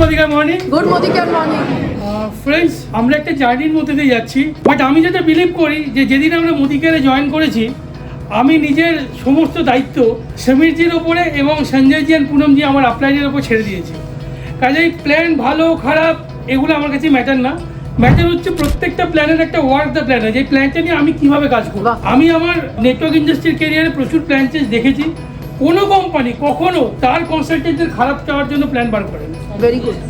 মদিকা morning. Good মোদিকার morning. Friends আমরা একটা জার্নির মধ্যে দিয়ে যাচ্ছি। বাট আমি যেটা বিলিভ করি যে যেদিন আমরা মোদিকারে জয়েন করেছি আমি নিজের সমস্ত দায়িত্ব সমীরজির ওপরে এবং সঞ্জয়জি অ্যান্ড পুনমজি আমার আপলাইনের ওপর ছেড়ে দিয়েছি। কাজেই প্ল্যান ভালো খারাপ এগুলো আমার কাছে ম্যাটার না। ম্যাটার হচ্ছে প্রত্যেকটা প্ল্যানের একটা ওয়ার্ক দ্য প্ল্যান যে প্ল্যানটা নিয়ে আমি কীভাবে কাজ করব। আমি আমার নেটওয়ার্ক ইন্ডাস্ট্রির ক্যারিয়ারে প্রচুর প্ল্যান চেঞ্জ দেখেছি। কোনো কোম্পানি কখনো তার কনসালটেন্টের খারাপ চাওয়ার জন্য প্ল্যান বার করে না।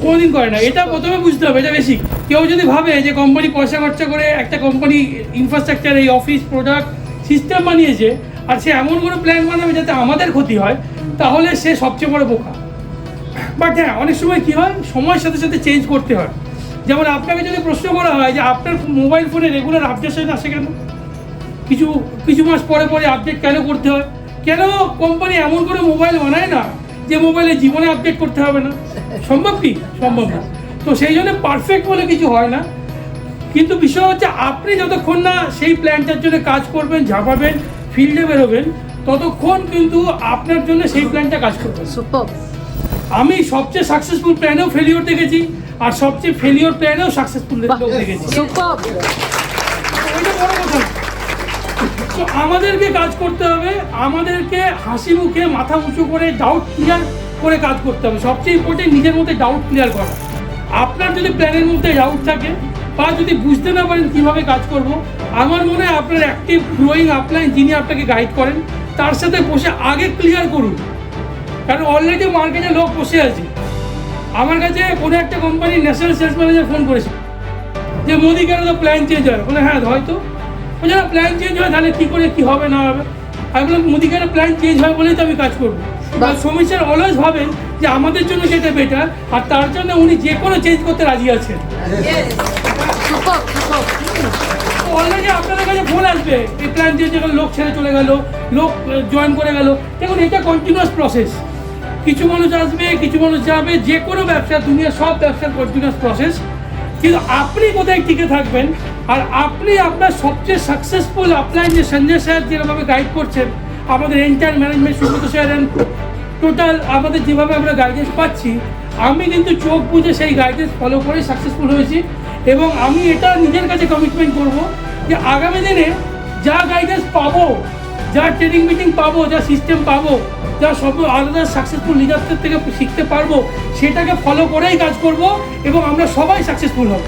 কোনোদিন করে না। এটা প্রথমে বুঝতে হবে এটা বেশি কেউ যদি ভাবে যে কোম্পানি পয়সা খরচা করে একটা কোম্পানি ইনফ্রাস্ট্রাকচার এই অফিস প্রোডাক্ট সিস্টেম বানিয়েছে আর সে এমন কোনো প্ল্যান বানাবে যাতে আমাদের ক্ষতি হয় তাহলে সে সবচেয়ে বড় বোকা। বাট হ্যাঁ অনেক সময় কী হয়? সময়ের সাথে সাথে চেঞ্জ করতে হয়। যেমন আপনাকে যদি প্রশ্ন করা হয় যে আপনার মোবাইল ফোনে রেগুলার আপডেশন আসে কেন? কিছু কিছু মাস পরে পরে আপডেট কেন করতে হয়? কেন কোম্পানি এমন করে মোবাইল বানায় না যে মোবাইলে জীবনে আপডেট করতে হবে না? সম্ভব কি? সম্ভব না। তো সেই জন্য পারফেক্ট বলে কিছু হয় না। কিন্তু বিষয় হচ্ছে আপনি যতক্ষণ না সেই প্ল্যানটার জন্য কাজ করবেন ঝাঁপাবেন ফিল্ডে বেরোবেন ততক্ষণ কিন্তু আপনার জন্য সেই প্ল্যানটা কাজ করবে। আমি সবচেয়ে সাকসেসফুল প্ল্যানেও ফেলিওর দেখেছি আর সবচেয়ে ফেলিওর প্ল্যানেও সাকসেসফুল দেখেছি সুপার ওইটা বড় কথা না। তো আমাদেরকে কাজ করতে হবে, আমাদেরকে হাসি মুখে মাথা উঁচু করে ডাউট ক্লিয়ার করে কাজ করতে হবে। সবচেয়ে ইম্পর্টেন্ট নিজের মধ্যে ডাউট ক্লিয়ার করা। আপনার যদি প্ল্যানের মধ্যে ডাউট থাকে বা যদি বুঝতে না পারেন কীভাবে কাজ করব, আমার মনে হয় আপনার অ্যাক্টিভ গ্রোয়িং আপলাইন যিনি আপনাকে গাইড করেন, তার সাথে বসে আগে ক্লিয়ার করুন। কারণ অলরেডি মার্কেটে লোক বসে আছে। আমার কাছে কোনো একটা কোম্পানির ন্যাশনাল সেলস ম্যানেজার ফোন করেছে। যে, মোদি কেন তো প্ল্যান চেঞ্জ হয়? বলে হ্যাঁ হয়তো বলছে না প্ল্যান চেঞ্জ হয় তাহলে কী করে কী হবে না হবে? আমি বললাম মোদি কেন প্ল্যান চেঞ্জ হয় বলেই তো আমি কাজ করব। বা স্যার অলওয়েজ ভাবেন যে আমাদের জন্য যেটা বেটার আর তার জন্য উনি যে কোনো চেঞ্জ করতে রাজি আছেন। অলরেডি আপনাদের কাছে ফোন আসবে এই প্ল্যান চেঞ্জ হয়ে লোক ছেড়ে চলে গেল লোক জয়েন করে গেল দেখুন এটা কন্টিনিউয়াস প্রসেস কিছু মানুষ আসবে কিছু মানুষ যাবে যে কোনো ব্যবসা দুনিয়া সব ব্যবসার কন্টিনিউয়াস প্রসেস কিন্তু আপনি কোথায় টিকে থাকবেন? আর আপনি আপনার সবচেয়ে সাকসেসফুল আপনার যে সঞ্জয় স্যার যেভাবে গাইড করছেন, আমাদের entire management Subrata sir total আমাদের যেভাবে আমরা গাইডেন্স পাচ্ছি, আমি কিন্তু চোখ বুঝে সেই গাইডেন্স ফলো করে সাকসেসফুল হয়েছি এবং আমি এটা নিজের কাছে কমিটমেন্ট করব যে আগামী দিনে যা গাইডেন্স পাবো, যা ট্রেনিং মিটিং পাবো, যা সিস্টেম পাবো যা সব আলাদা সাকসেসফুল লিডারদের থেকে শিখতে পারব, সেটাকে ফলো করেই কাজ করব এবং আমরা সবাই সাকসেসফুল হব।